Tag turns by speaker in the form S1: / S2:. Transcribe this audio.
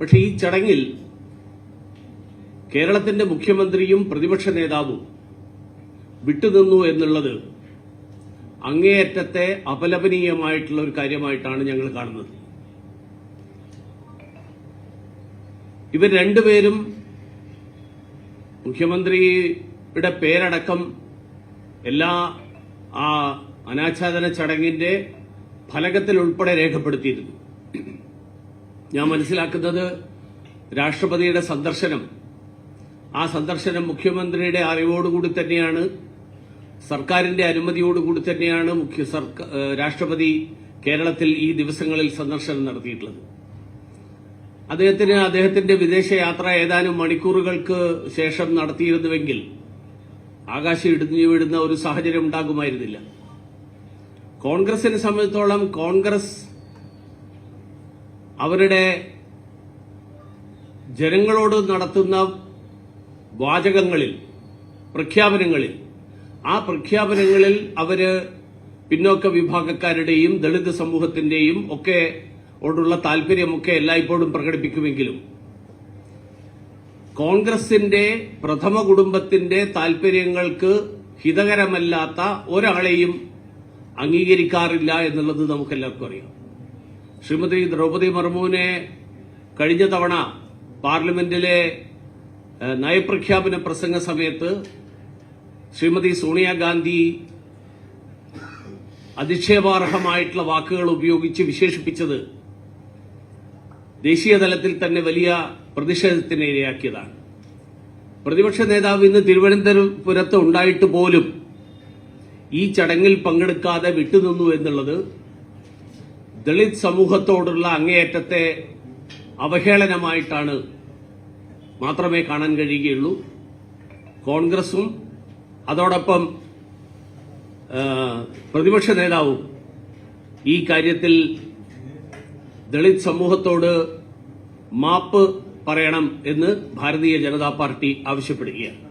S1: പക്ഷെ ഈ ചടങ്ങിൽ കേരളത്തിന്റെ മുഖ്യമന്ത്രിയും പ്രതിപക്ഷ നേതാവും വിട്ടുനിന്നു എന്നുള്ളത് അങ്ങേയറ്റത്തെ അപലപനീയമായിട്ടുള്ള ഒരു കാര്യമായിട്ടാണ് ഞങ്ങൾ കാണുന്നത്. ഇവർ രണ്ടുപേരും മുഖ്യമന്ത്രിയുടെ പേരടക്കം എല്ലാ ആ അനാച്ഛാദന ചടങ്ങിന്റെ ഫലകത്തിൽ ഉൾപ്പെടെ രേഖപ്പെടുത്തിയിരുന്നു. ഞാൻ മനസ്സിലാക്കുന്നത് രാഷ്ട്രപതിയുടെ സന്ദർശനം. ആ സന്ദർശനം മുഖ്യമന്ത്രിയുടെ അറിവോടുകൂടി തന്നെയാണ് സർക്കാരിന്റെ അനുമതിയോടുകൂടി തന്നെയാണ് മുഖ്യ രാഷ്ട്രപതി കേരളത്തിൽ ഈ ദിവസങ്ങളിൽ സന്ദർശനം നടത്തിയിട്ടുള്ളത്. അദ്ദേഹത്തിന് അദ്ദേഹത്തിന്റെ വിദേശയാത്ര ഏതാനും മണിക്കൂറുകൾക്ക് ശേഷം നടത്തിയിരുന്നുവെങ്കിൽ ആകാശം ഇടിഞ്ഞു വീഴുന്ന ഒരു സാഹചര്യം ഉണ്ടാകുമായിരുന്നില്ല. കോൺഗ്രസിനെ സംബന്ധിച്ചോളം കോൺഗ്രസ് അവരുടെ ജനങ്ങളോട് നടത്തുന്ന വാചകങ്ങളിൽ പ്രഖ്യാപനങ്ങളിൽ. ആ പ്രഖ്യാപനങ്ങളിൽ അവർ പിന്നോക്ക വിഭാഗക്കാരുടെയും ദളിത് സമൂഹത്തിന്റെയും ഒക്കെ ഓടുള്ള താല്പര്യമൊക്കെ എല്ലായ്പ്പോഴും പ്രകടിപ്പിക്കുമെങ്കിലും കോൺഗ്രസിന്റെ പ്രഥമ കുടുംബത്തിന്റെ താല്പര്യങ്ങൾക്ക് ഹിതകരമല്ലാത്ത ഒരാളെയും അംഗീകരിക്കാറില്ല എന്നുള്ളത് നമുക്കെല്ലാവർക്കും അറിയാം. ശ്രീമതി ദ്രൗപദി മുർമുവിനെ കഴിഞ്ഞ തവണ പാർലമെന്റിലെ നയപ്രഖ്യാപന പ്രസംഗ സമയത്ത് ശ്രീമതി സോണിയാഗാന്ധി അധിക്ഷേപാർഹമായിട്ടുള്ള വാക്കുകൾ ഉപയോഗിച്ച് വിശേഷിപ്പിച്ചത് ദേശീയ തലത്തിൽ തന്നെ വലിയ പ്രതിഷേധത്തിന് ഇരയാക്കിയതാണ്. പ്രതിപക്ഷ നേതാവ് ഇന്ന് തിരുവനന്തപുരത്ത് ഉണ്ടായിട്ട് പോലും ഈ ചടങ്ങിൽ പങ്കെടുക്കാതെ വിട്ടുനിന്നു എന്നുള്ളത് ദളിത് സമൂഹത്തോടുള്ള അങ്ങേയറ്റത്തെ അവഹേളനമായിട്ടാണ് മാത്രമേ കാണാൻ കഴിയുകയുള്ളൂ. കോൺഗ്രസും അതോടൊപ്പം പ്രതിപക്ഷ നേതാവും ഈ കാര്യത്തിൽ ദളിത് സമൂഹത്തോട് മാപ്പ് പറയണം എന്ന് ഭാരതീയ ജനതാ പാർട്ടി ആവശ്യപ്പെടുകയാണ്.